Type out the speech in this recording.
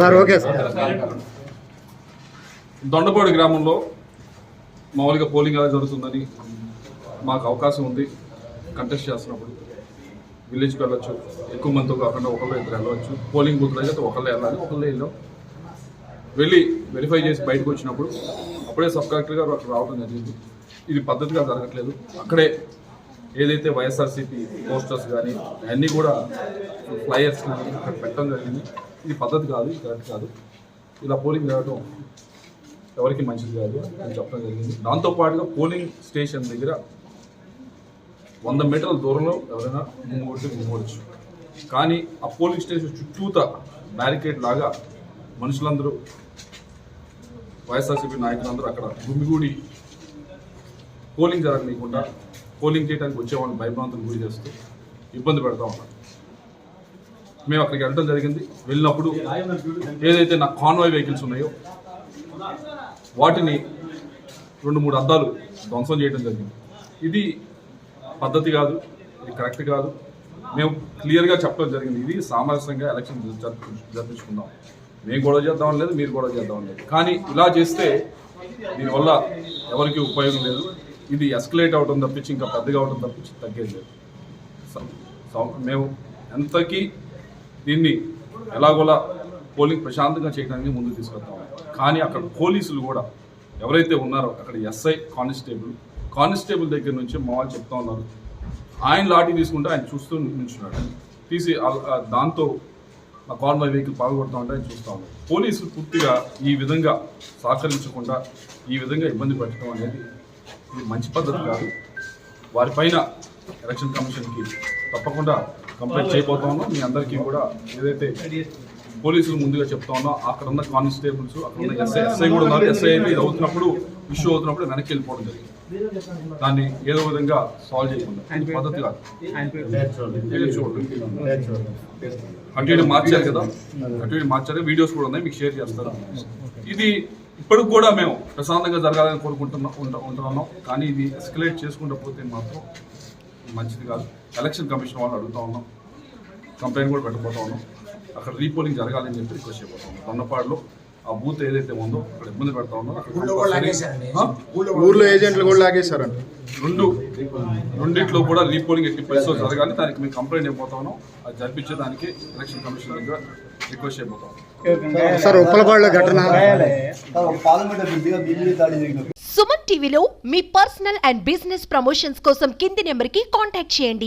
Sir okay sir. Dondapadu గ్రామంలో మామూలుగా polling ఎలా జరుగుతుందని మాకు అవకాశం ఉంది. కంటెస్ట్ చేస్తున్నప్పుడు విలేజ్కి వెళ్ళొచ్చు. ఎక్కువ మందితో కాకుండా ఒకళ్ళు ఇద్దరు వెళ్ళవచ్చు. పోలింగ్ బూత్లో అయితే ఒకళ్ళే వెళ్ళాలి ఒకళ్ళే వెళ్ళాం. వెళ్ళి వెరిఫై చేసి బయటకు వచ్చినప్పుడు అప్పుడే సబ్ కలెక్టర్ గారు అక్కడ రావడం జరిగింది. ఇది పద్ధతిగా జరగట్లేదు. అక్కడే ఏదైతే వైఎస్ఆర్సీపీ పోస్టర్స్ కానీ అన్నీ కూడా ఫ్లయర్స్ కానీ అక్కడ పెట్టడం జరిగింది. ఇది పద్ధతి కాదు ఇది కరెక్ట్ కాదు. ఇలా పోలింగ్ జరగడం ఎవరికి మంచిది కాదు అని చెప్పడం జరిగింది. దాంతోపాటుగా పోలింగ్ స్టేషన్ దగ్గర వంద మీటర్ల దూరంలో ఎవరైనా మూడు మూడొచ్చు కానీ ఆ పోలింగ్ స్టేషన్ చుట్టూత బ్యారికేడ్ లాగా మనుషులందరూ వైఎస్ఆర్సీపీ నాయకులందరూ అక్కడ గుమిగూడి పోలింగ్ జరగనీయకుండా పోలింగ్ చేయడానికి వచ్చేవాడిని భయభ్రాంతులు గురి చేస్తూ ఇబ్బంది పెడతా ఉన్నారు. మేము అక్కడికి వెళ్ళడం జరిగింది. వెళ్ళినప్పుడు ఏదైతే నా కాన్వాయ్ వెహికల్స్ ఉన్నాయో వాటిని రెండు మూడు అద్దాలు ధ్వంసం చేయడం జరిగింది. ఇది పద్ధతి కాదు ఇది కరెక్ట్ కాదు. మేము క్లియర్గా చెప్పడం జరిగింది. ఇది సామరస్యంగా ఎలక్షన్ జరుపు జరిపించుకుందాం. మేము గొడవ చేద్దాం లేదు మీరు గొడవ చేద్దాం లేదు. కానీ ఇలా చేస్తే దీనివల్ల ఎవరికి ఉపయోగం లేదు. ఇది ఎస్కలేట్ అవడం తప్పించి ఇంకా పెద్దగా అవడం తప్పించి తగ్గేది లేదు. మేము ఎంతకీ దీన్ని ఎలాగోలా పోలింగ్ ప్రశాంతంగా చేయడానికి ముందుకు తీసుకెళ్తాం కానీ అక్కడ పోలీసులు కూడా ఎవరైతే ఉన్నారో అక్కడ ఎస్ఐ కానిస్టేబుల్ కానిస్టేబుల్ దగ్గర నుంచి మా వాళ్ళు చెప్తా ఉన్నారు. ఆయన లాఠీ తీసుకుంటే ఆయన చూస్తూ నిల్చున్నాడు. తీసి ఆ- దాంతో ఆ కాన్వాయ్ వెహికల్ పాల్గొడతా ఉంటే ఆయన చూస్తూ ఉన్నారు. పోలీసులు పూర్తిగా ఈ విధంగా సహకరించకుండా ఈ విధంగా ఇబ్బంది పెట్టడం అనేది ఇది మంచి పద్ధతి కాదు. వారిపైన ఎలక్షన్ కమిషన్కి తప్పకుండా కంప్లైంట్ చేయబోతా ఉన్నాం. మీ అందరికీ కూడా ఏదైతే పోలీసులు ముందుగా చెప్తా ఉన్నాం అక్కడ ఉన్న కానిస్టేబుల్స్ అక్కడ ఉన్న ఎస్ఐ ఎస్ఐ కూడా ఉన్నారు. ఎస్ఐ అయితే ఇది అవుతున్నప్పుడు ఇష్యూ అవుతున్నప్పుడు వెనక్కి వెళ్ళిపోవడం జరిగింది. దాన్ని ఏదో విధంగా సాల్వ్ చేయకుండా. పద్ధతి కాదు. అటు ఇటు మార్చారు కదా? అటు ఇటు మార్చారు. వీడియోస్ కూడా ఉన్నాయి. మీకు షేర్ చేస్తారు ఇది ఇప్పటికి కూడా మేము ప్రశాంతంగా జరగాలని కోరుకుంటున్నాం ఉంటున్నాం. కానీ ఇది ఎస్కలేట్ చేసుకుంటూ పోతే మాత్రం మంచిది కాదు. ఎలక్షన్ కమిషన్ వాళ్ళు అడుగుతా ఉన్నాం. కంప్లైంట్ కూడా పెట్టబోతా ఉన్నాం. అక్కడ రీపోలింగ్ జరగాలని చెప్పి రిక్వెస్ట్ చేయబోతా ఉన్నాం. దొన్నపాడులో ఆ బూత్ ఏదైతే ఉందో అక్కడ ఇబ్బంది పెడతా ఆ? ఊర్లో ఏజెంట్లు కూడా లాగేశారండి రెండు రెండిట్లో కూడా రీపోలింగ్ ఎట్టి పరిస్థితులు జరగాలి. దానికి మేము కంప్లైంట్ అయిపోతా ఉన్నాం. అది జరిపించేదానికి ఎలక్షన్ కమిషన్ దగ్గర రిక్వెస్ట్ సార్ ఉప్పలపాడులో ఘటన. జరిగినప్పుడు సుమన్ టీవీలో మీ పర్సనల్ అండ్ బిజినెస్ ప్రమోషన్స్ కోసం కింది నెంబర్కి కాంటాక్ట్ చేయండి.